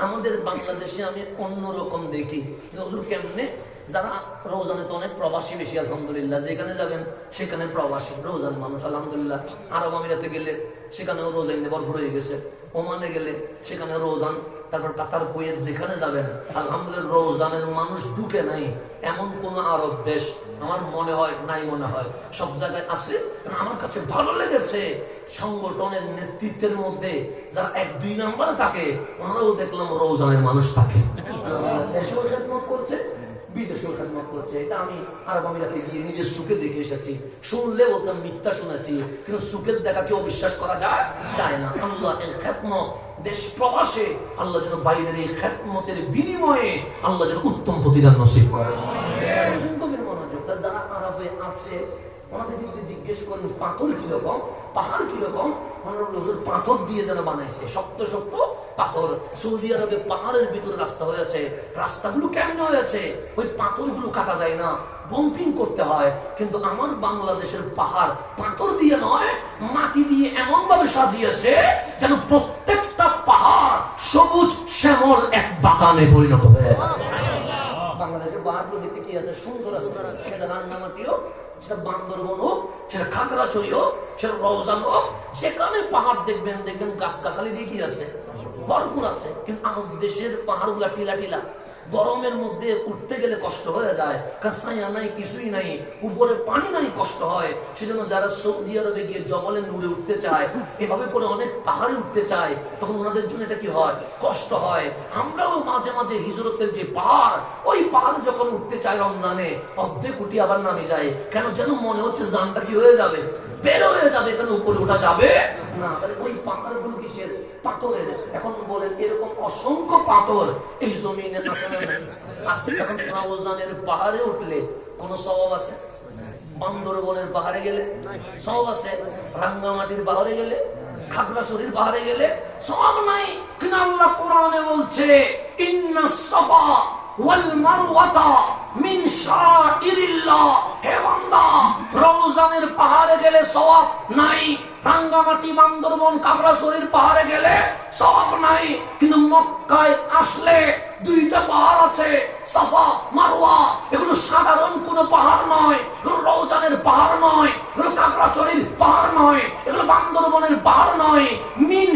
আমাদের বাংলাদেশে আমি অন্যরকম দেখি। হজুর কেমনে? যারা রোজানে তো অনেক প্রবাসী বেশি, আলহামদুলিল্লাহ। যেখানে যাবেন, সেখানে প্রবাসী। রোজান মানুষ, আলহামদুলিল্লাহ। আরব আমিরাতে গেলে সেখানেও রোজা ভরপুর হয়ে গেছে। ওমানে গেলে সেখানে রোজান তারপর কাতার কুয়েত যেখানে যাবেন আলহামদুলিল্লাহ রোজানের মানুষ ঢুকে নাই। এমন কোন আরব দেশ আমার মনে হয় নাই মনে হয়। সব জায়গায় আছে আমার কাছে ভালো লেগেছে। সংগঠনের নেতৃত্বের মধ্যে যারা এক দুই নাম্বারে থাকে ওনারাও দেখলাম রোজানের মানুষ থাকে। করছে। বিদেশেও খেদমত করছে। এটা আমি আরব আমিরাতে গিয়ে নিজের সুখে দেখে এসেছি। শুনলে বলতাম, মিথ্যা শুনেছি, কিন্তু সুখের দেখা কেউ বিশ্বাস করা যায়? যায় না। আল্লাহ খেদমত। দেশ প্রবাসে আল্লাহ যেন বাইরের এই খেদমতের বিনিময়ে আল্লাহ যেন উত্তম প্রতিদান নসিব করে গভীর মনোযোগ। যারা আরবে আছে ওনাকে যদি জিজ্ঞেস করেন, পাথর কীরকম? পাহাড় কীরকম? ওনার পাথর দিয়ে যেন বানাইছে। শক্ত শক্ত পাথর। সৌদি আরবে পাহাড়ের ভিতরে রাস্তা হয়েছে। রাস্তাগুলো কেমন হয়েছে? ওই পাথরগুলো কাটা যায় না। বম্পিং করতে হয়। কিন্তু আমার বাংলাদেশের পাহাড় পাথর দিয়ে নয়, মাটি দিয়ে এমন ভাবে সাজিয়েছে যেন প্রত্যেকটা পাহাড় সবুজ শ্যামল এক বাগানে পরিণত হয়ে বাংলাদেশের পাহাড়গুলো দেখতে কি আছে? সুন্দর আছে। সেটা রান্নামাটি হোক সেটা বান্দরবন হোক সেটা খাগড়াছড়ি হোক সেটা রওজান হোক সেখানে পাহাড় দেখবেন দেখবেন গাছ গাছালি দিয়ে কি আছে? ভরপুর আছে। কিন্তু আমাদের দেশের পাহাড়গুলা টিলা টিলা। গরমের মধ্যে উঠতে গেলে কষ্ট হয়ে যায়। ছায়া নাই, কিছুই নাই, উপরে পানি নাই, কষ্ট হয়। সেজন্য যারা সৌদি আরবে গিয়ে জবলে নূরে উঠতে চায়, এভাবে করে অনেক পাহাড়ে উঠতে চায়, তখন ওনাদের জন্য এটা কি হয়? কষ্ট হয়। আমরাও মাঝে মাঝে হিজরতের যে পাহাড়, ওই পাহাড় যখন উঠতে চাই রমজানে, অর্ধেক উঠি আবার নামে যায় কেন যেন মনে হচ্ছে জানটা কি হয়ে যাবে? বের হয়ে যাবে, কেন উপরে ওঠা যাবে না? ওই পাথরগুলো কিসের? পাথরের। এখন বলেন, এরকম অসংখ্য পাথর এই জমিনে আছে। পাহাড়ে উঠলে কোন স্বভাব আছে? বান্দরবনের পাহাড়ে গেলে সব আছে? রাঙ্গামাটির পাহাড়ে গেলে? খাগড়াছড়ির পাহাড়ে গেলে? সব নাই। কিন্তু আল্লাহ কোরআনে বলছে সাফা রমজানের পাহাড়ে গেলে সওয়াব নাই। রাঙ্গামাটি, বান্দরবন কাকড়াছড়ির পাহাড়ে গেলে সওয়াব নাই। কিন্তু মক্কায় আসলে দুইটা পাহাড় আছে, সাফা, মারওয়া। এগুলো সাধারণ কোনো পাহাড় নয়, এগুলো রওজানের পাহাড় নয়, এগুলো কাকড়াছড়ির পাহাড় নয়, এগুলো বান্দরবনের পাহাড় নয়। মিন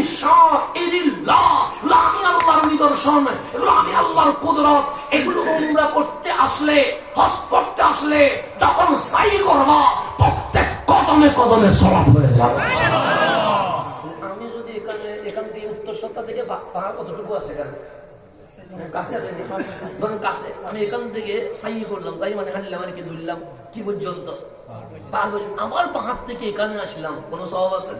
আমি আল্লাহর নিদর্শন, এগুলো আমি আল্লাহর কুদরত। এগুলো উমরা করতে আসলে, হজ করতে আসলে, যখন সাই করবা, প্রত্যেক কদমে কদমে সলাপ হয়ে যাবে। আমি যদি এখানে এখান থেকে উত্তর সত্তা থেকে পাহাড় কতটুকু আছে এখানে? কাছে আছে? ধরুন কাছে। আমি এখান থেকে সাই করলাম, সাই মানে হাঁটলাম আর কি দুললাম কি পর্যন্ত? পার পর্যন্ত। আবার পাহাড় থেকে এখানে আসলাম। কোন স্বভাব আছে?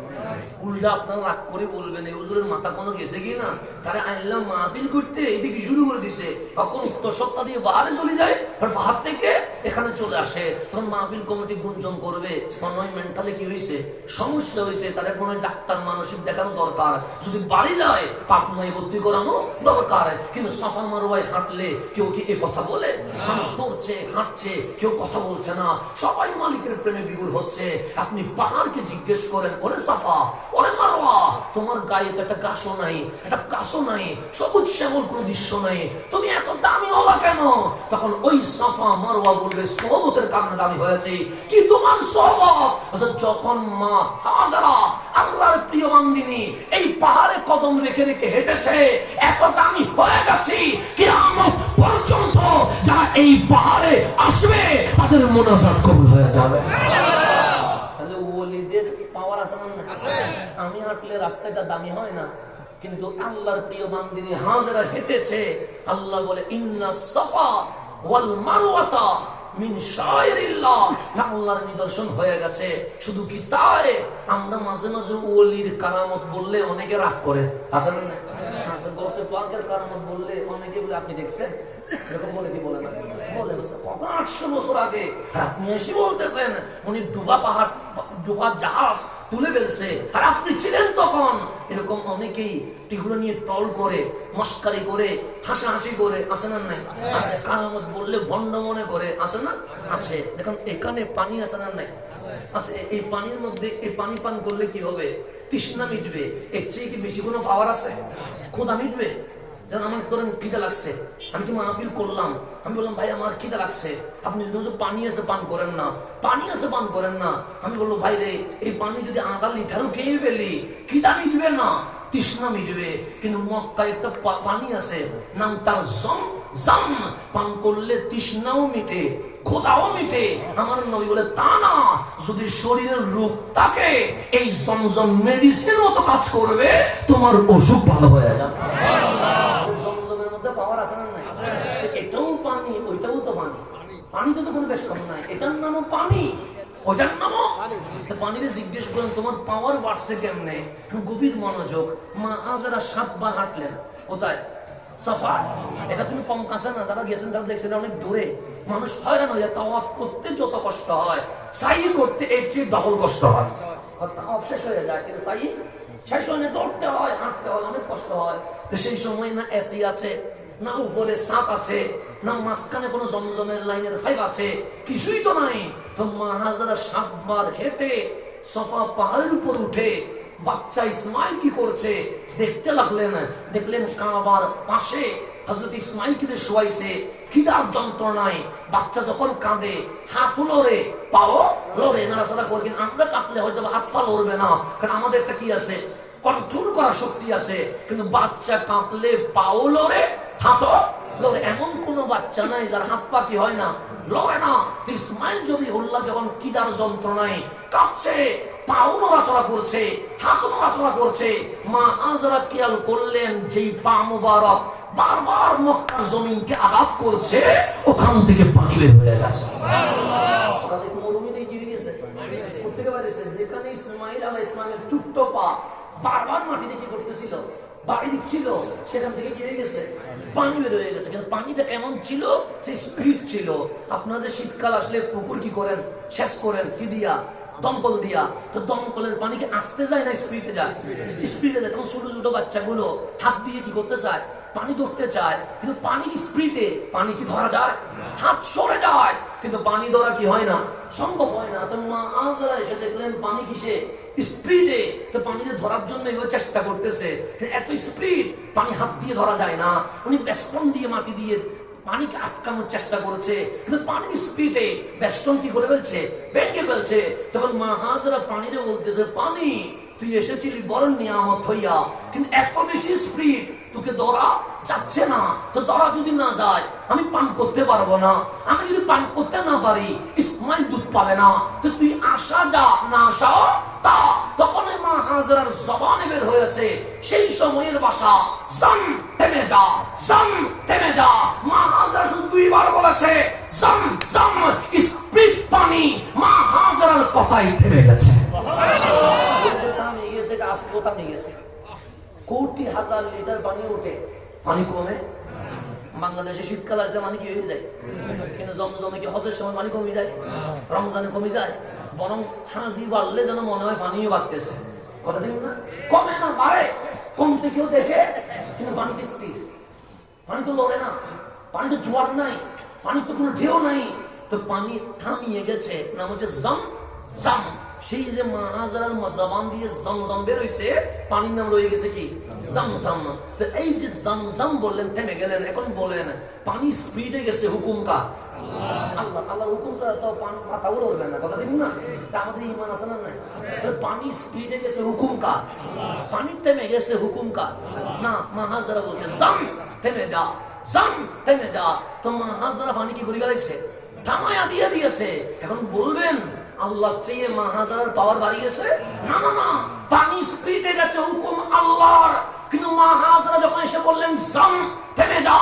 উল্টা আপনারা রাগ করে বলবেন, এই হুজুরের মাথা কোনো গেছে কি না? তারা আনলাম মাহফিল করতে এদিকে শুরু করে দিছে। তখন উত্তর সত্তা দিয়ে বাহারে চলে যায়, আর পাহাড় থেকে এখানে চলে আসে। তখন মাহফিল কমিটি গুঞ্জন করবে মনে মেন্টালি কি হয়েছে সমস্যা হয়েছে তাদের মনে ডাক্তার মানসিক দেখানো দরকার। যদি বাড়ি যায় পাটনায় ভর্তি করানো দরকার। কিন্তু সাফা মারুয়ায় হাঁটলে কেউ কি এ কথা বলে? মানুষ দৌড়ছে, হাঁটছে, কেউ কথা বলছে না। সবাই মালিকের প্রেমে বিগুর হচ্ছে। আপনি পাহাড়কে জিজ্ঞেস করেন ওরে সাফা ওরে মারোয়া তোমার গায়ে তো একটা গাছও নাই একটা কাশও নাই সবুজ শ্যামল কোনো দৃশ্য নাই তুমি এত দামি হলা কেন? তখন ওই সাফা মারোয়া বলবে সহবতের কারণে দামি হয়েছে। কি তোমার সহবত? আচ্ছা, যখন মা হাজারা আল্লাহর প্রিয় বান্দিনী এই পাহাড়ে কদম রেখে রেখে হেঁটেছে এত দামি হয়ে গেছি কিয়ামত পর্যন্ত যারা এই পাহাড়ে আসবে, তাদের মোনাজাত কবুল হয়ে যাবে। আমি হাঁটলে রাস্তাটা দামি হয় না, কিন্তু আল্লাহর প্রিয় হাজারা হেঁটেছে। আল্লাহ বলে, ইন্না ওয়াল মারওয়াতা নিদর্শন হয়ে গেছে। শুধু কি তাই? আমরা মাঝে মাঝে ওলির কারামত বললে অনেকে রাগ করে। আসলে গসে বললে অনেকে বলে, আপনি দেখছেন? জাহাজ তুলে ফেলছে আর আপনি ছিলেন তখন? এরকম অনেকেই নিয়ে টল করে, মস্কারি করে করে আসে না নাই? আছে। কারামত বললে ভণ্ড মনে করে আসে না? আছে। দেখুন, এখানে পানি আসে না নাই? এই পানির মধ্যে, এই পানি পান করলে কি হবে? তৃষ্ণা মিটবে। এর চেয়ে কি বেশি কোনো পাওয়ার আছে? ক্ষুধা মিটবে? যেমন আমার ধরেন খিদে লাগছে। আমি কি মাহফিল করলাম? আমি বললাম, ভাই, আমার খিদে লাগছে। আপনি যদি পানি এসে পান করেন না। পানি এসে পান করেন না। আমি বলল ভাই রে, এই পানি যদি আধা লিটারও খেয়ে ফেলি, খিদা মিটবে না? তৃষ্ণা মিটবে। কিন্তু মক্কায় একটা পানি আছে, নাম তার জম। জাম পান করলে তৃষ্ণাও মিটে খোদাও মিটে। আমার নবী বলে তা না যদি শরীরের রোগ থাকে এই জমজম মেডিসিনের মতো কাজ করবে তোমার অসুখ ভালো হয়ে যাবে। জমজমের মধ্যে পাওয়ার আছে না নাই? এটাও পানি ওইটাও তো পানি। পানিতে তো কোনো বেশ কম নাই। এটার নামও পানি। ওটার নামও তো পানিতে জিজ্ঞেস করেন তোমার পাওয়ার বাড়ছে কেমনে? গভীর মনোযোগ মা আজারা সাতবার হাঁটলেন। কোথায়? সফা। এটা তুমি না, যারা গেছেন তারা দেখছেন অনেক দূরে। মানুষ হয়রান হয়ে যায়, তাওয়াফ করতে যত কষ্ট হয়, সাই করতে এর চেয়ে ডবল কষ্ট হয়। তাওয়াফ শেষ হয়ে যায়, কিন্তু সাই শেষ হয়ে দৌড়তে হয়, হাঁটতে হয়, অনেক কষ্ট হয়। তো সেই সময় না এসি আছে, না উপরে সাপ আছে, না মাঝখানে কোনো জমজমের লাইনের ফাইভ আছে, কিছুই তো নাই। তো মাহাজারা সাতবার হেঁটে সফা পাহাড়ের উপর উঠে, বাচ্চা ইসমাইল কি করছে? দেখতে লাগলেন, দেখলেন কাবার পাশে হজরত ইসমাইল কিনে শোয়াইছে। খিদার যন্ত্রণায় বাচ্চা যখন কাঁদে, হাত লড়ে পাও লড়ে নাড়াচাড়া করে কিন্তু আমরা কাঁপলে হয়তো হাত পা লড়বে না, কারণ আমাদের একটা কি আছে? কন্ট্রোল করার শক্তি আছে। কিন্তু বাচ্চা কাঁপলে পাও লড়ে হাতও লড়ে এমন কোন বাচ্চা নাই যার হাত পা কি হয় না? লড়ে না। ইসমাইল জবি উল্লাহ যখন কিদার যন্ত্রণায় কাঁপছে ওখান থেকে পানি বের হয়ে গেছে। বাড়ি দিচ্ছিল, সেখান থেকে পানি বের হয়ে গেছে। পানিটা কেমন ছিল? সেই স্পিড ছিল। আপনাদের শীতকাল আসলে পুকুর কি করেন? শেষ করেন? কি দিয়া? দমকল দিয়া। তো দমকলের পানি কি আসতে যায় না স্পিডে যায়? স্পিডে যায়। তখন ছোট ছোট বাচ্চাগুলো হাত দিয়ে কি করতে চায়? পানি ধরতে চায়। কিন্তু পানির স্পিডে পানি কি ধরা যায়? হাত সরে যায়। কিন্তু পানি ধরা কি হয় না? সম্ভব হয় না। তো মা আজরা এসে দেখলেন পানি কিসে? স্পিডে তো পানিতে ধরার জন্য এগুলো চেষ্টা করতেছে। এত স্পিড পানি হাত দিয়ে ধরা যায় না। উনি বেষ্টন দিয়ে মাটি দিয়ে পানিকে আটকানোর চেষ্টা করেছে। কিন্তু পানির স্পিডে বেষ্টন কি করে ফেলছে, ভেঙে ফেলছে। তখন মা হাজরা পানিরে বলতেছে পানি তুই এসেছিলি বড় নিয়ামত হইয়া। কিন্তু এত বেশি স্পিড তোকে ধরা যাচ্ছে না। তো ধরা যদি না যায়, আমি পান করতে পারব না। আমি যদি পান করতে না পারি, ইসমাইল দুধ পাবে না। তো তুই আসা যা, না আসা তা তখন মা হাজরার জবানে বের হয়েছে। সেই সময়ের ভাষা জাম থেমে যা, জাম থেমে যা। মা হাজরা শুধু দুইবার বলেছে, জাম জাম, স্পিড পানি। মা হাজরার কথাই থেমে গেছে। কোটি হাজার লিটার পানি ওঠে। পানি কমে? বাংলাদেশে শীতকাল আসলে পানি কি হয়ে যায়? কিন্তু জমজমে কি হজের সময় পানি কমে যায়? রমজানে কমে যায়? বরং হাজি বাড়লে যেন মনে হয় পানিও বাড়তেছে। কথা ঠিক না? কমে না, বাড়ে। কমতে কেউ দেখে, কিন্তু পানি স্থির। পানি তো লড়ে না। পানি তো জোয়ার নাই। পানি তো কোনো ঢেউ নাই। তো পানি থামিয়ে গেছে। নাম হচ্ছে জাম জাম। সেই যে মাহাজার জবান দিয়ে জমজম বের হইছে পানির নাম রয়ে গেছে কি? জমজম তো এই যে জমজম বললেন থেমে গেলেন এখন বলেন পানি স্পিডে গেছে হুকুম কা আল্লাহ। আল্লাহর হুকুম ছাড়া তো পানি পাতাও লড়বে না কথা ঠিক না? তা আমাদের ইমান আছে না নাই? পানি স্পিডে গেছে হুকুম কা পানি থেমে গেছে হুকুম কা না মাহাজারা বলছে জাম থেমে যা জাম থেমে যা। তো মাহাজারা পানি কি করে গেছে থামায়া দিয়ে দিয়েছে। এখন বলবেন আল্লাহ চেয়ে মাহাজারার পাওয়ার বাড়ি বাড়িয়েছে? না না না। পানি স্পিডে গেছে হুকুম আল্লাহর। কিন্তু মাহাজরা যখন এসে বললেন জম থেমে যা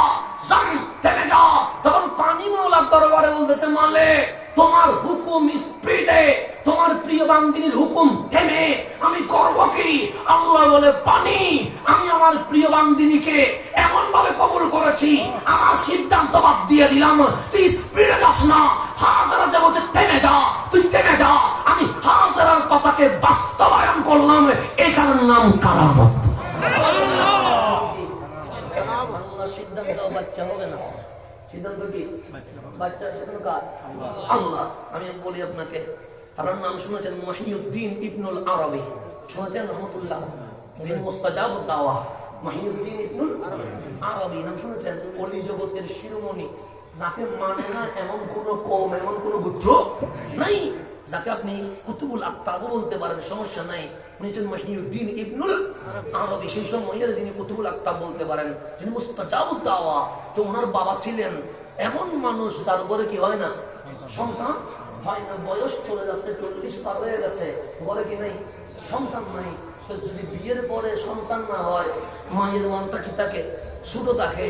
জম থেমে যা। তখন পানি মৌলার দরবারে বলতেছে মালে তোমার হুকুম স্পিডে তোমার প্রিয় বান্দিনীর হুকুম থেমে আমি করব কি? আল্লাহ বলে পানি আমি আমার প্রিয় বান্দিনীকে এমন ভাবে কবুল করেছি আমার সিদ্ধান্ত বাদ দিয়ে দিলাম। তুই স্পিডে যাস না হাজারা যা বলছে থেমে যা তুই থেমে যা। আমি হাজারার কথাকে বাস্তবায়ন করলাম এটার নাম কারামত। সিদ্ধান্ত বাচ্চা হবে না। সিদ্ধান্ত কি? বাচ্চা সেখানে আল্লাহ। আমি বলি আপনাকে। আপনার নাম শুনেছেন মহিউদ্দিন ইবনুল আরবি। শুনেছেন? রহমতুল্লাহ। যিনি মুস্তাজাব দাওয়া। মাহিউদ্দিন ইবনুল আরবি। নাম শুনেছেন? অলি জগতের শিরোমণি। যাকে মানে না এমন কোন কম এমন কোন গোত্র নাই। যাকে আপনি কুতুবুল আত্মাবও বলতে পারেন সমস্যা নাই। মহিউদ্দিন ইবনুল আরবি, সেই সময়ের যিনি কুতুবুল আত্মাব বলতে পারেন, যিনি দাওয়া তো ওনার বাবা ছিলেন এমন মানুষ যার ঘরে কি হয় না? সন্তান হয় না, বয়স চলে যাচ্ছে, চল্লিশ পার হয়ে গেছে, ঘরে কি নাই? সন্তান নাই। তো যদি বিয়ের পরে সন্তান না হয়, মায়ের মনটা কি থাকে ছোট থাকে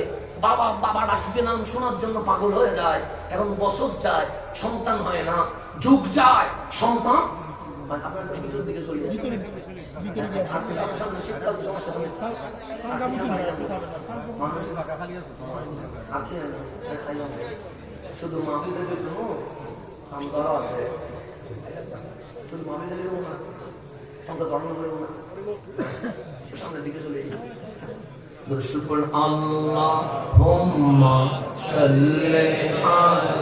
বাবা বাবা ডাকবে নাম শোনার জন্য পাগল হয়ে যায়, এখন বছর যায়, সন্তান হয় না, যুগ যায়, সন্তান। শুধু মাহবিদের জন্য আমরা আছে শুধু মাহবিদের জন্য না সংখ্যা ধর্ম করব না সামনের দিকে চলে যাই দর্শক পড়ুন আল্লাহুম্মা সাল্লি আলা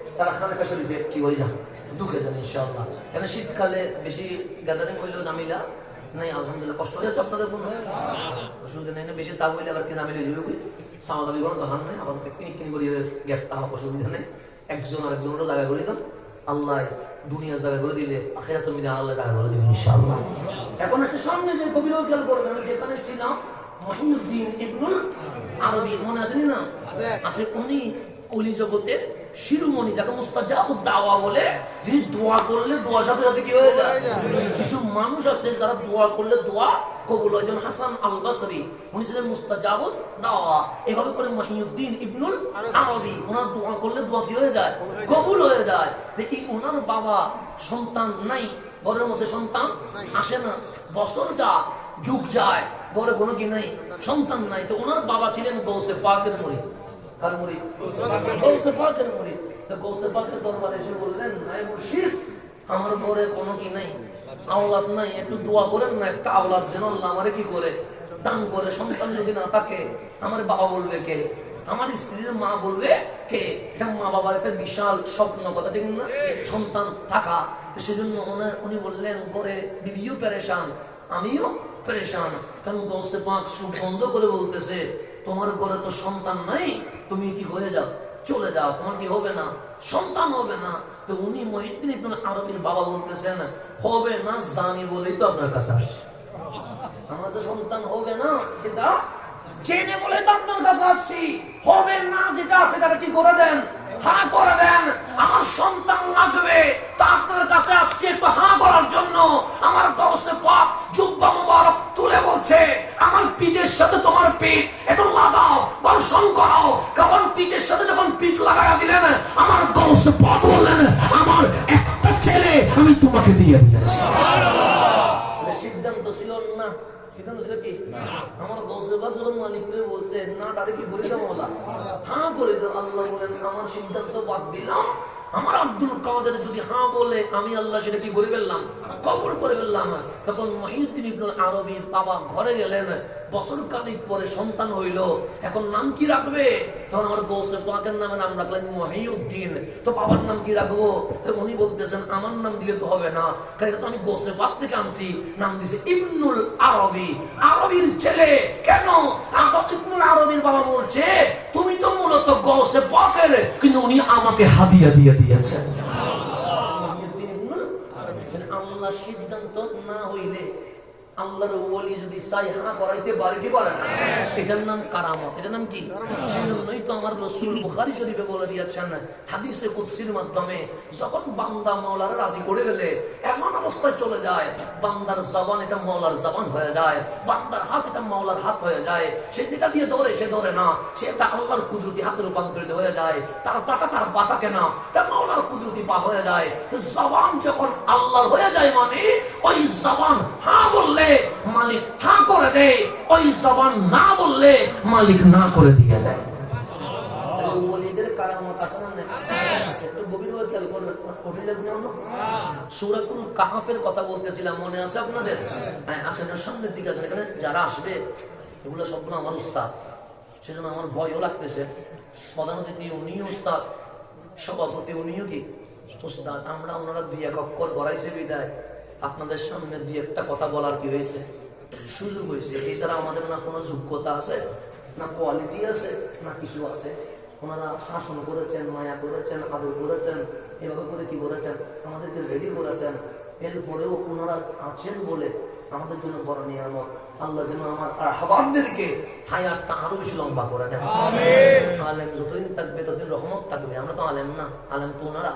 তারা খানে শরীফে কি হয়ে যান ঢুকে যান ইনশাআল্লাহ। কেন শীতকালে বেশি গ্যাদারিং করলেও জামিলা নাই? আলহামদুলিল্লাহ কষ্ট হয়ে যাচ্ছে আপনাদের কোনো অসুবিধা নেই না বেশি চাপ হইলে আবার কি জামিলা লিবে কি সামা দাবি কোনো দোকান নেই আবার কিন কিন করি গ্যাপ তা অসুবিধা নেই। একজন আর একজনেরও জায়গা করে দেন আল্লাহ দুনিয়া জায়গা করে দিলে আখেরা তুমি আল্লাহ জায়গা করে দিবেন ইনশাআল্লাহ। এখন এসে সামনে যে কবিরাও খেয়াল করবেন আমি যেখানে ছিলাম মহিউদ্দিন ইবনুল আরবি মনে আসেনি না আছে উনি অলি জগতের শিরোমণি যাকে মুস্তাজাবুদ দাওয়া বলে, যিনি দোয়া করলে দোয়ার সাথে সাথে কি হয়ে যায়? কিছু মানুষ আছে যারা দোয়া করলে দোয়া কবুল হয়। যেমন হাসান আল বাসরি, উনি ছিলেন মুস্তাজাবুদ দাওয়া। এভাবে করে মহিউদ্দিন ইবনুল আরবি, ওনার দোয়া করলে দোয়া কি হয়ে যায়? কবুল হয়ে যায়। এই ওনার বাবা সন্তান নাই, ঘরের মধ্যে সন্তান আসে না। বছর যা, যুগ যায়, ঘরে কোনো কি নাই? সন্তান নাই। তো ওনার বাবা ছিলেন গৌসে পাকের মরি কার মরি গৌসে পাকের মরি তো পাকের দরবারে বললেন নাই মুর্শিদ, আমার ঘরে কোনো কি নাই? আওলাদ নাই, একটু দোয়া করেন না, একটা আওলাদ যেন আল্লাহ আমারে কি করে? দান করে, সন্তান যদি না থাকে, আমার বাবা বলবে কে? আমার স্ত্রীর মা বলবে কে? এটা মা বাবার একটা বিশাল স্বপ্ন, কথা ঠিক না? সন্তান থাকা। তো সেজন্য উনি বললেন, ঘরে বিবিও পেরেশান, আমিও পেরেশান। কারণ গৌসে পাক বন্ধ করে বলতেছে, তোমার ঘরে তো সন্তান নাই তুমি কি হয়ে যাও? চলে যাও, তোমার কি হবে না? সন্তান হবে না? তো উনি মহিদ্দিন আরবির বাবা বলতেছেন, হবে না, জানি বলেই তো আপনার কাছে আসছে। আমার সন্তান হবে না, সেটা জেনে বলে তো আপনার কাছে আসছি। হবে না, যেটা সেটা কি করে দেন? হ্যাঁ করে দেন। আমার সন্তান লাগবে, তা আপনার কাছে আসছি একটু হ্যাঁ করার জন্য। আমার জুব্বা মুবারক তুলে বলছে আমার পিঠের সাথে তোমার পিঠ একটু লাগাও বর্ষণ করো কারণ পিঠের সাথে যখন পিঠ লাগাইয়া দিলেন আমার গৌসে পাক বললেন আমার একটা ছেলে আমি তোমাকে দিয়ে দিয়েছি। সিদ্ধান্ত ছিল না? সিদ্ধান্ত ছিল কি? আমার গৌসের বাদ যখন মালিক বলছে না তাদের কি করে দাও হ্যাঁ করে দাও। আল্লাহ বলেন আমার সিদ্ধান্ত বাদ দিলাম। আমার আব্দুল কাদের যদি হা বলে, আমি আল্লাহ সেটা কি করে ফেললাম কবর করে ফেললাম, তখন মহিউদ্দিন ইবনুল আরবির বাবা ঘরে গেলেন বছর কালিক পরে সন্তান হইল, এখন নাম কি রাখবে? তখন আমার বউসে পাকের নামে নাম রাখলেন মহিউদ্দিন। তো বাবার নাম কি রাখব? উনি বলতেছেন, আমার নাম দিলে তো হবে না। কারণ এটা তো আমি গোসে পাক থেকে আনছি। নাম দিছে ইবনুল আরবি। আরবির ছেলে। কেন? ইবনুল আরবির বাবা বলছে, তুমি তো মূলত গৌসে পাকের কিন্তু উনি আমাকে হাদিয়া দিয়ে দিয়েছেন। আল্লাহ সিদ্ধান্ত আল্লাহর ওলি যদি চাই হা করাইতে পারে কি পারে না? এটার নাম কারামত। এটার নাম কি? সেজন্যই তো আমার রসুল বুখারী শরীফে বলে দিয়েছেন, হাদিসে কুদসির মাধ্যমে যখন বান্দা মাওলার রাজি করে গেলে এমন অবস্থায় চলে যায়, বান্দার জবান এটা মাওলার জবান হয়ে যায়, বান্দার হাত এটা মাওলার হাত হয়ে যায়। সে যেটা দিয়ে ধরে, সে ধরে না। সে এটা আল্লাহর কুদরতি হাতে রূপান্তরিত হয়ে যায়। তার পাটা তার পাটা কেনা তার মাওলার কুদরতি পা হয়ে যায়। জবান যখন আল্লাহর হয়ে যায় মানে ওই জবান হা বললে মালিক হা করে দেয় ওই জবান না বললে মালিক না করে দিয়ে দেয়। হ্যাঁ যারা আসবে, এগুলো আমার ভয়ও লাগতেছে। সভাপতি, উনিও কি? আমরা ওনারা দুই এক করাইছে বিদায়। আপনাদের সামনে দুই একটা কথা বলার কি হয়েছে? সুযোগ হয়েছে। এছাড়া আমাদের না কোনো যোগ্যতা আছে না কোয়ালিটি আছে না কিছু আছে। ওনারা শাসন করেছেন মায়া করেছেন আদর করেছেন এভাবে করে কি করেছেন? আমাদেরকে রেডি করেছেন। এরপরেও ওনারা আছেন বলে আমাদের জন্য বড় নিয়ামত। আল্লাহ যেন আমার আহ্বানদেরকে হায়াতটা আরও বেশি লম্বা করে দেন। আলেম যতদিন থাকবে ততদিন রহমত থাকবে। আমরা তো আলেম না। আলেম তো ওনারা।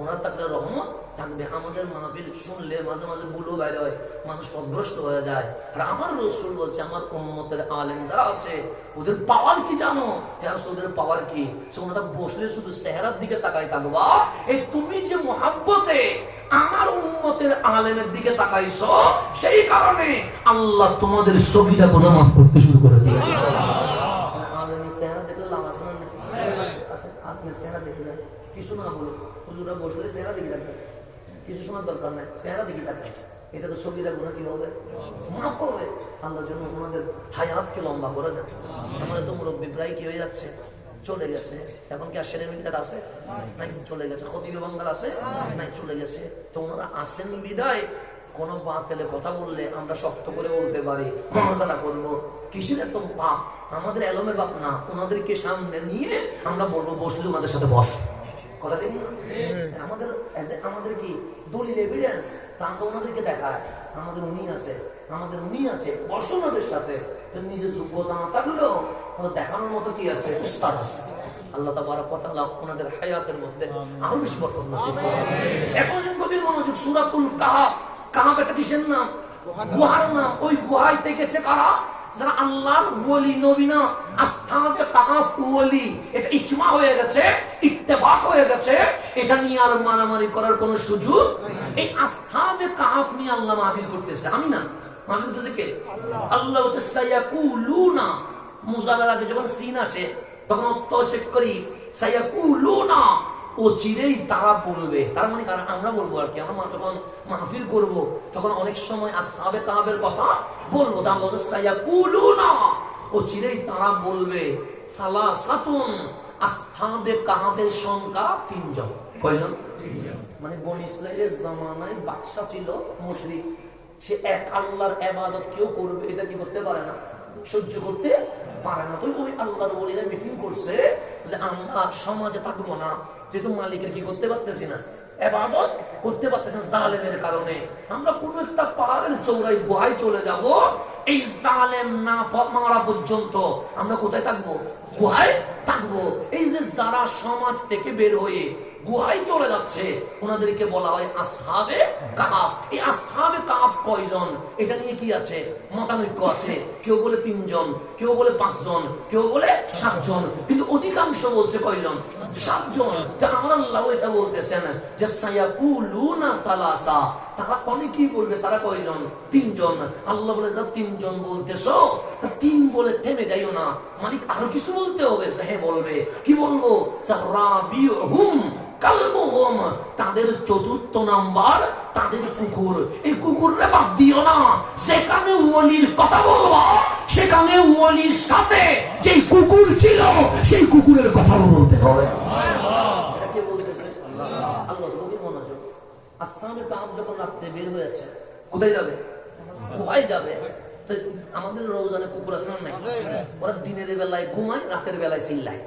ওনার থাকলে রহমত থাকবে। আমাদের মাহবিল শুনলে মাঝে মাঝে বুলো বাইরে হয় মানুষ পদভ্রষ্ট হয়ে যায়। আর আমার রসুল বলছে আমার উন্মতের আলেম যারা আছে ওদের পাওয়ার কি জানো? হ্যাঁ ওদের পাওয়ার কি? ওনারা বসলে শুধু চেহারার দিকে তাকাই থাকবা এই তুমি যে মোহাব্বতে আমার উন্মতের আলেমের দিকে তাকাইছো সেই কারণে আল্লাহ তোমাদের ছবিটা গুলো মাফ করতে শুরু করে দিয়ে আলেমের চেহারা দেখলে লাভ আছে না? নেই? চেহারা দেখলে কিছু না বলুন হুজুরা বসলে চেহারা দেখে থাকবে কিছু সময় দরকার নাই। চেহারা দেখে থাকবে এটা তো ছবিটা গুলো কি হবে? মাফ হবে আল্লাহর জন্য ওনাদের হায়াতকে লম্বা করে দেন। আমাদের তো মুরব্বী প্রায় কি হয়ে যাচ্ছে? চলে গেছে। এখন কি আর সেরে মিটার আছে? নাই, চলে গেছে। খতিব বাঙ্গাল আছে? নাই, চলে গেছে। তো ওনারা আসেন বিদায়। কোন বাতেলে কথা বললে আমরা শক্ত করে বলতে পারি মহাজারা করব। কিসের এত বাপ আমাদের এলমের বাপ না। ওনাদেরকে সামনে নিয়ে আমরা বলব, বসলে ওনাদের সাথে বস। কথা ঠিক না? আমাদের আমাদের কি দলিল এভিডেন্স তা আমরা ওনাদেরকে দেখায় আমাদের উনি আছে আমাদের উনি আছে বসো ওনাদের সাথে। তো নিজের যোগ্যতা না থাকলেও দেখানোর মতো কি আছে? উস্তাদ আছে। আল্লাহ তাবারক ওয়া তাআলা ওনাদের হায়াতের মধ্যে আরও বেশি বরকত নসিব করুন। এখন গভীর মনোযোগ সূরাতুল কাহাফ কাহাফ একটা কিসের নাম। গুহার নাম। ওই গুহায় থেকেছে কারা? যারা আল্লাহর এটা হয়ে গেছে, ইত্তেফাক হয়ে গেছে, এটা নিয়ে আর মারামারি করার কোনো সুযোগ এই আসহাবে কাহাফ নিয়ে আল্লাহ মাহফিল করতেছে। আমি না, মাহফিল করতেছে কে? আল্লাহ হচ্ছে সায়াকুলুনা। মুজালার আগে যখন সিন আসে, তখন অত্যশেক করি। সায়াকুলুনা। ও চিরেই তারা বলবে তার মানে কারণ আমরা বলব আর কি আমরা যখন মাহফিল করব তখন অনেক সময় আসহাবে কাহাবের কথা বলব। তা বলছে, সায়াকুলুনা ও চিরেই তারা বলবে সালাসাতুন আসহাবে কাহাবের সংখ্যা তিনজন। কয়জন? মানে বন ইসরায়েলের জামানায় বাদশা ছিল সে এক আল্লাহর এবাদত কেউ করবে এটা কি করতে পারে না? সহ্য করতে পারে না। তো ওই আল্লাহর বলিরা মিটিং করছে যে আমরা সমাজে থাকব না। যেহেতু মালিকের কি করতে পারতেছি না? এবাদত করতে পারতেছি না জালেমের কারণে। আমরা কোন একটা পাহাড়ের চৌড়াই গুহায় চলে যাব, এই জালেম না মারা পর্যন্ত আমরা কোথায় থাকব? গুহায় থাকব। এই যে যারা সমাজ থেকে বের হয়ে গুহায় চলে যাচ্ছে। ওনাদেরকে বলা হয় আসহাবে কাহাফ। এই আসহাবে কাহাফ কয়জন? এটা নিয়ে কি আছে? মতানৈক্য আছে। কেউ বলে তিনজন, কেউ বলে পাঁচজন, কেউ বলে সাতজন। কিন্তু অধিকাংশ বলছে কয়জন? সাতজন। তা আমার আল্লাহ এটা বলতেছেন যে সায়াকুলুনা সালাসা। তারা অনেকেই বলবে, তারা কয়জন? তিনজন। আল্লাহ বলে তিনজন বলতেছো, তা তিন বলে থেমে যাইও না। মালিক আরও কিছু বলতে হবে? হ্যাঁ বলবে, কি বলব? তাদের চতুর্থ নাম্বার তাদের কুকুর। এই কুকুররে বাদ দিও না। সেখানে ওলির কথা বলব। সেখানে ওয়ালির সাথে যে কুকুর ছিল, সেই কুকুরের কথা বলতে হবে এটা কে বলতেছে আল্লাহ গভীর মনোযোগ যখন রাত্রে বের হয়েছে কোথায় যাবে? যাবে। আমাদের রোজানে কুকুর না নাই? ওরা দিনের বেলায় ঘুমায় রাতের বেলায় চিল্লায়।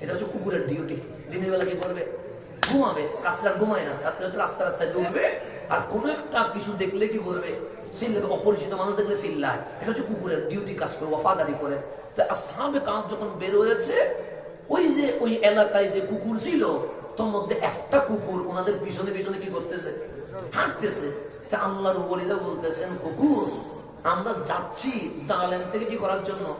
এটা হচ্ছে কুকুরের ডিউটি দিনের বেলা কি করবে? ঘুমাবে। রাত্রে ঘুমায় না। রাত্রে হচ্ছে রাস্তা রাস্তায় ঢুকবে আর কোনো একটা কিছু দেখলে কি করবে? চিল্লাবে। অপরিচিত মানুষ দেখলে চিল্লায়। এটা হচ্ছে কুকুরের ডিউটি কাজ করে ওয়াফাদারি করে। তো আসামে কাহাব যখন বের হয়েছে ওই যে ওই এলাকায় যে কুকুর ছিল তোর মধ্যে একটা কুকুর ওনাদের পিছনে পিছনে কি করতেছে? হাঁটতেছে। আল্লাহর বলিদা বলতেছেন কুকুর আমরা যাচ্ছি জালেম থেকে কি করার জন্য?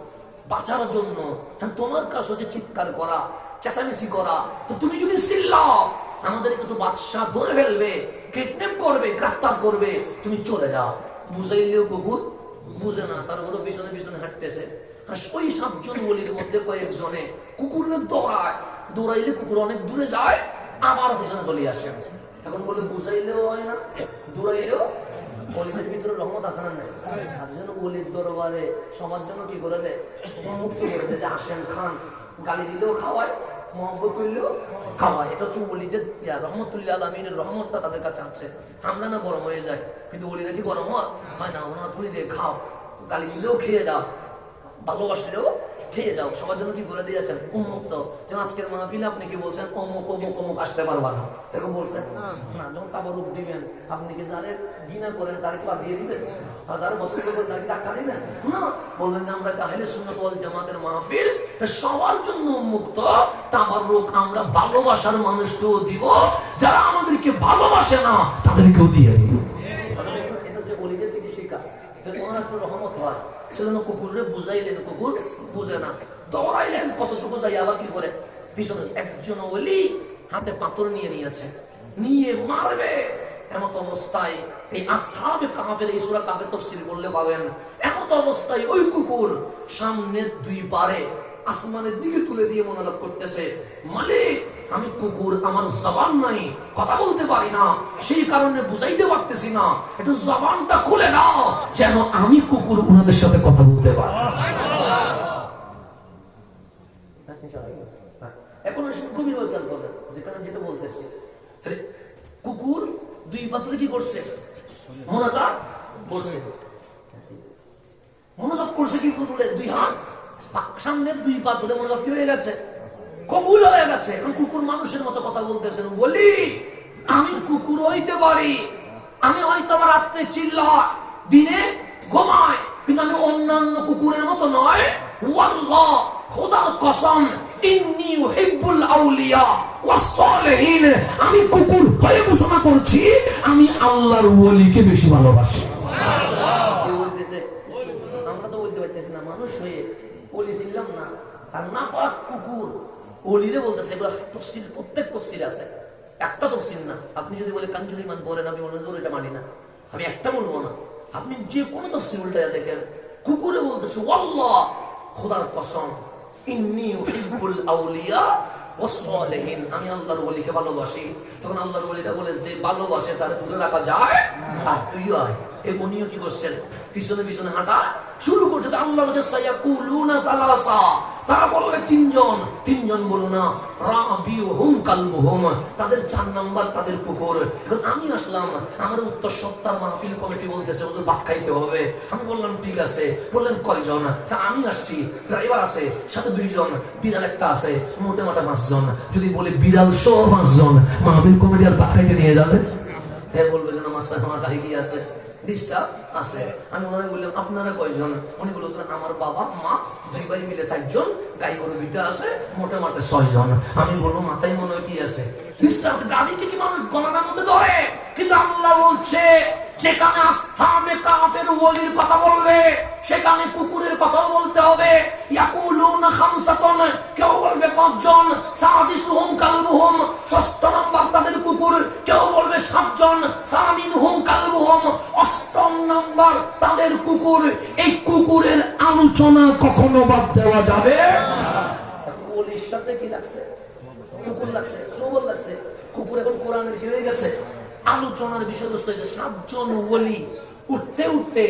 বাঁচার জন্য। হ্যাঁ, তোমার কাজ হচ্ছে চিৎকার করা চেঁচামেচি করা। তো তুমি যদি চিল্লাও আমাদেরকে তো বাদশাহ ধরে ফেলবে কিডন্যাপ করবে গ্রেফতার করবে। তুমি চলে যাও। বুঝাইলেও কুকুর বুঝে না তার উপরে পিছনে পিছনে হাঁটতেছে। আর ওই সাতজন বলির মধ্যে কয়েকজনে কুকুরের দৌড়ায়। দৌড়াইলে কুকুর অনেক দূরে যায়, আবার পিছনে চলে আসে। এখন বলে বুঝাইলেও হয় না, দৌড়াইলেও অলিদের ভিতরে রহমত না অলির দরবারে সবার জন্য কি করে দেয়? মুক্ত করে দেয় যে আসেন, খান। গালি দিলেও খাওয়ায়, মহব্বত করলেও খাওয়ায়। এটা হচ্ছে অলিদের রহমতুল্লাহ আলমিনের রহমতটা তাদের কাছে আছে। আমরা না গরম হয়ে যায় কিন্তু অলিরা কি গরম হয়? না, ওনারা তুলি দিয়ে খাও, গালি দিলেও খেয়ে যাও। ভালোবাসলেও খেয়ে যাও। সবার জন্য কি করে দিয়েছেন? উন্মুক্ত যেমন আজকের মাহফিলে আপনি কি বলছেন? অমুক অমুক অমুক আসতে পারবা না। এরকম বলছেন? না যখন তাবরুক দিবেন। আপনি কি যারে ঘৃণা করেন তার পা দিয়ে দিবেন? হাজার বছর করে তাকে ধাক্কা দিবেন? না। বলবেন যে আমরা কাহিলে সুন্নত ওয়াল জামাতের মাহফিল তা সবার জন্য উন্মুক্ত। তাবারুক আমরা ভালোবাসার মানুষকেও দিব। যারা আমাদেরকে ভালোবাসে না তাদেরকেও দিয়ে দিব। এটা হচ্ছে অলিদের থেকে একটু রহমত হয়। সেজন্য কুকুরে বুঝাইলেন কুকুর বুঝে না। দৌড়াইলেন কতটুকু যাই আবার কি করে? পিছনে একজন ওলি হাতে পাথর নিয়ে নিয়েছে। নিয়ে মারবে। এমত অবস্থায় এই আসাবে কাহাফের, এই সুরা কাফের তফসিল করলে পাবেন, এমত অবস্থায় ওই কুকুর সামনের দুই পারে আসমানের দিকে তুলে দিয়ে মোনাজাত করতেছে। মালিক, আমি কুকুর, আমার জবান নাই, কথা বলতে পারি না, সেই কারণে বুঝাইতে পারতেছি না। একটু জবানটা খুলে নাও, যেন আমি কুকুর ওনাদের সাথে কথা বলতে পারি। এখন গভীর খেয়াল করবেন যেখানে যেটা বলতেছি। কুকুর দুই পাত্রে কি করছে? মোনাজাত করছে। মনোজাত করছে কি বলে দুই হাত? সামনের দুই পা ধরে মনোজাত কি হয়ে গেছে। কবুল হয়ে গেছে। কুকুর মানুষের মতো কথা বলতেছেন। বলি, আমি কুকুর হইতে পারি। আমি হয়তো আমার রাত্রে চিল্লা দিনে ঘুমাই কিন্তু আমি অন্যান্য কুকুরের মতো নয়। খোদার কসম আমি কুকুর হয়ে ঘোষণা করছি, আমি আল্লাহর ওলিকে বেশি ভালোবাসি কেউ বলতেছে আমরা তো বলতে পারতেছি না মানুষ হয়ে অলি ছিলাম না আর না পাক কুকুর। অলিরে বলতেছে, এগুলো তফসিল, প্রত্যেক তফসিল আছে। একটা তফসিল না। আপনি যদি বলে কাঞ্চুরি মান পড়েন আমি বলবেন ধরে এটা মানি না। আমি একটা বলব না। আপনি যে কোনো তফসিল উল্টা দেখেন, কুকুরে বলতেছে, ওয়াল্লাহ, খোদার কসম, ইন্নি আউলিয়া আমি আল্লাহর ওলিকে ভালোবাসি। তখন আল্লাহর ওলিটা বলে, যে ভালোবাসে তার দূরে রাখা যায়, আর তুই আয়। এই উনিও কি করছেন? পিছনে পিছনে হাঁটা শুরু করছে আল্লাহ তারা বলবে, তিনজন। তিনজন বলো না, রাবিউহুম কালবুহুম। তাদের চার নাম্বার তাদের এখন আমি আসলাম, আমার উত্তর সত্তার মাহফিল কমিটি বলতেছে ওদের ভাত খাইতে হবে। আমি বললাম, ঠিক আছে। বললেন, কয়জন? আমি আসছি, ড্রাইভার আছে, সাথে দুইজন, বিড়াল একটা আছে, মোটে মোটা পাঁচজন। যদি বলে বিড়াল সহ পাঁচজন, মাহফিল কমিটি আর ভাত খাইতে নিয়ে যাবে? হ্যাঁ বলবে যে, না, মাস্টার, আমার গাড়ি আছে? আমি ওনারে বললাম, আপনারা কয়জন? উনি বলেছেন আমার বাবা, মা, দুই ভাই মিলে চারজন, গাই গরু দুইটা আছে, মোটে মোটে ছয়জন। আমি বলব মাথায় মনে হয় কি আছে? ডিস্টার্ব গাড়িকে কি মানুষ গণনার মধ্যে ধরে। কিন্তু আল্লাহ বলছে যেখানে আসহাবে কাফের ওলির কথা বলবে, সেখানে কুকুরের কথাও বলতে হবে। ইয়াকুলুনা খামসাতুন, কেউ বলবে পাঁচজন, সাদিসুহুম কালবুহুম, ষষ্ঠ নাম্বার তাদের কুকুর, কেউ বলবে সাতজন, সামিনহুম কালবুহুম, অষ্টম নাম্বার তাদের কুকুর। এই কুকুরের আলোচনা কখনো বাদ দেওয়া যাবে? ওলির সাথে কি লাগছে? কুকুর লাগছে সবল লাগছে কুকুর এখন কোরআনের কি হয়ে গেছে। আলোচনার বিষয়বস্তু হয়েছে সাতজন ওলি উঠতে উঠতে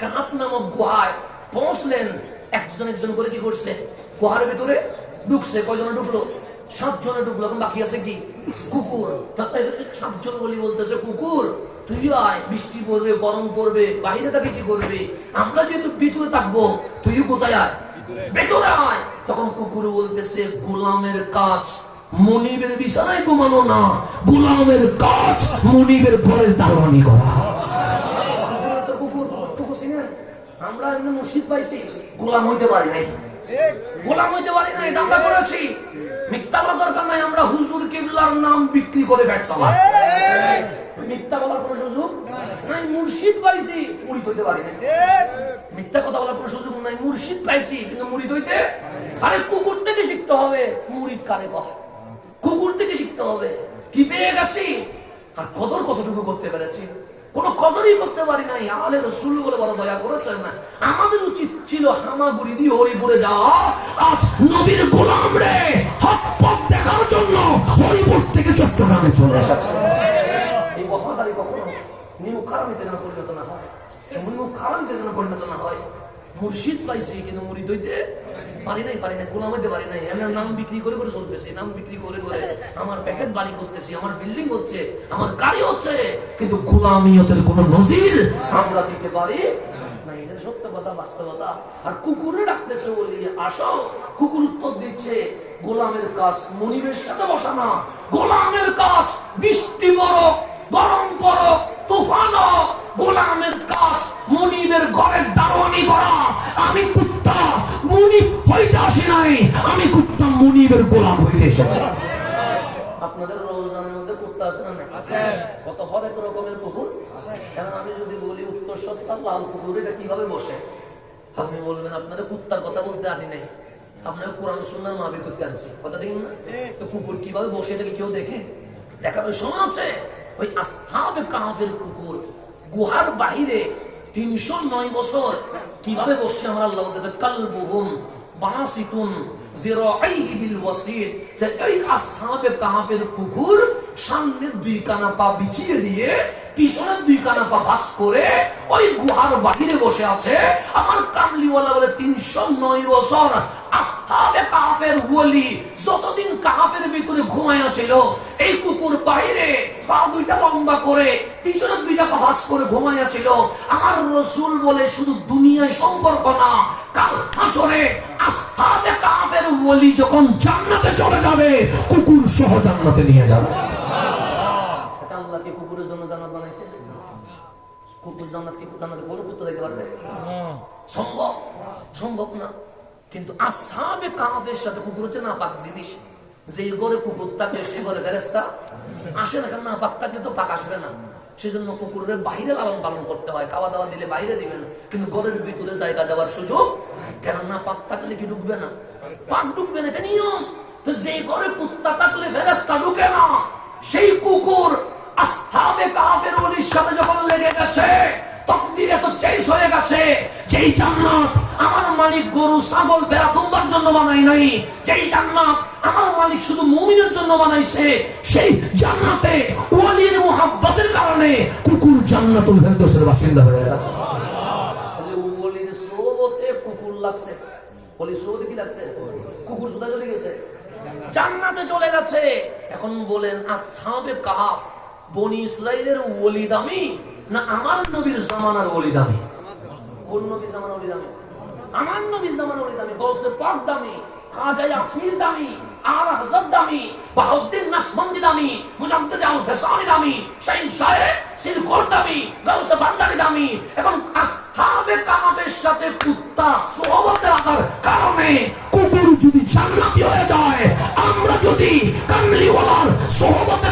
কাপ নামক গুহায় পৌঁছলেন। একজন একজন করে কি করছে? গুহার ভিতরে ঢুকছে। কয়জনে ঢুকলো? সাতজনে ঢুকলো। এখন বাকি আছে কি? কুকুর। সাতজন বলি বলতেছে কুকুর তুই আয়। বৃষ্টি পড়বে গরম পড়বে বাইরে তাকে কি করবে? আমরা যেহেতু ভিতরে থাকব তুই কোথায় আয়? ভেতরে আয়। তখন কুকুর বলতেছে গোলামের কাজ মনিবের বিছানায় ঘুমানো না, গোলামের কাজ মনিবের ঘরের দারোয়ানি করা। আমরা মুর্শিদ পাইছি, গোলাম হইতে পারি নাই। নাম বিক্রি করে মিথ্যা পাইছি হইতে পারি নাই। মিথ্যা কথা বলার নাই পাইছি, কিন্তু মুড়িদ হইতে আরে কুকুর থেকে শিখতে হবে, মুড়িদ কারে কয় কুকুর থেকে শিখতে হবে। কি পেয়ে গেছি? আর কদর কতটুকু করতে পেরেছি? কোনো কদরই করতে পারি নাই। আলে রসুল বলে, বড় দয়া করেছেন না। আমাদের উচিত ছিল হামাগুড়ি দিয়ে হরিপুরে যাওয়া। আজ নবীর গোলাম রে, হক দেখার জন্য হরিপুর থেকে চট্টগ্রামে চলে এসেছে। এই বফাদারি কখনো নিমু খারামিতে যেন পরিণত না হয়। নিমু খারামিতে যেন পরিণত না হয়। মুর্শিদ পাইছি, কিন্তু মুড়িদ হইতে পারি নাই পারি নাই, গোলাম হইতে পারি নাই। আমি নাম বিক্রি করে করে চলতেছি, নাম বিক্রি করে করে। আমার প্যাকেট বাড়ি করতেছি, আমার বিল্ডিং হচ্ছে, আমার গাড়ি হচ্ছে, কিন্তু গোলামিয়তের কোন নজির আমরা দিতে পারি গোলামের কাজ, বৃষ্টি বরফ। গরম পরক তুফান গোলামের কাজ মনিবের ঘরের দারোয়ানি করা। আমি কুত্তা মনিব হইতে আসি নাই। আমি কুত্তা মনিবের গোলাম হইতে এসেছি। আপনাদের রোজানের মধ্যে কুত্তা আছে না? কত হরেক রকমের কুকুর। কারণ আমি যদি বলি উত্তর সত্তা লাল কুকুর এটা কীভাবে বসে? আপনি বলবেন আপনারা কুত্তার কথা বলতে আনি নাই। আপনার কোরআন সুন্নার মাবি করতে আনছি। কথা ঠিক না? তো কুকুর কীভাবে বসে এটাকে কেউ দেখে? দেখার ওই সময় আছে। ওই কুকুর, গুহার বাহিরে তিনশো নয় বছর কীভাবে বসছে আমার আল্লাহ বলতেছে, কালবুহুম সামনে দুই বিছিয়ে দিয়ে দুই করে ওই গুহার বাহিরে বসে আছে। আমার কামলিওয়ালা বলে, তিনশো নয় বছর আসহাবে কাহাফের ওলি যতদিন কাহাফের ভিতরে ঘুমায়া ছিল এই কুকুর বাইরে পা দুইটা লম্বা করে পিছনের দুইটা পা ভাস করে ঘুমাইয়া ছিল। আমার রসুল বলে শুধু দুনিয়ায় সম্পর্ক না কাল হাসরে আসহাবে কাহাফের ওলি যখন জান্নাতে চলে যাবে কুকুর সহ জান্নাতে নিয়ে যাবে। আচ্ছা কুকুরের জন্য জান্নাত বানাইছে? কুকুর জান্নাত কি জান্নাতে কোনো কুত্তা দেখতে পারবে? সম্ভব? সম্ভব না। কিন্তু আসামে কাহাবের সাথে কুকুর হচ্ছে না পাক জিনিস। যে ঘরে কুকুর থাকে সে ঘরে ফেরেস্তা আসে না কেন না পাক থাকলে তো পাক আসবে না। সেজন্য কুকুরের বাইরে লালন পালন করতে হয়। খাওয়া দাওয়া দিলে বাইরে দিবেন কিন্তু ঘরের ভিতরে জায়গা দেওয়ার সুযোগ কেন? না পাক থাকলে কি ঢুকবে না? পাক ঢুকবে না, এটা নিয়ম। তো যে ঘরে কুত্তা থাকলে ফেরেস্তা ঢুকে না। সেই কুকুর আসহাবে কাহাবের ওলির সাথে যখন লেগে গেছে, তকদির এত চেঞ্জ হয়ে গেছে, যেই জান্নাত আমার মালিক গরু, ছাগল বেড়া তোমার জন্য বানাই নাই। যেই জান্নাত আমার মালিক শুধু মুমিনের জন্য বানাইছে, সেই জান্নাতে ওয়ালির মুহাব্বতের কারণে কুকুর জান্নাতুল ফেরদৌসের বাসিন্দা হয়ে গেছে। জান্নাতে চলে গেছে। এখন বলেন আমার নবীর জামানার ওলি দামি কোন নবীর জামানার ওলি দামি আমার নবীর জামানার ওলি দামি গৌসে পাক দামি, খাজা ইয়াসমিন দামি আর হযরত দামি বাহুদ্দিন নাশবন্দি দামি, মুজাদ্দিদ আল ফেসানি দামি শাইন সাহেব সিরকোর দামি গৌসে বান্দারি দামি এবং আসহাবে কাহাফের সাথে কুত্তা সোহবতে রাখার কারণে কুকুর যদি জান্নাতি হয়ে যায়, আমরা যদি কামলিওয়ালার সোহবতে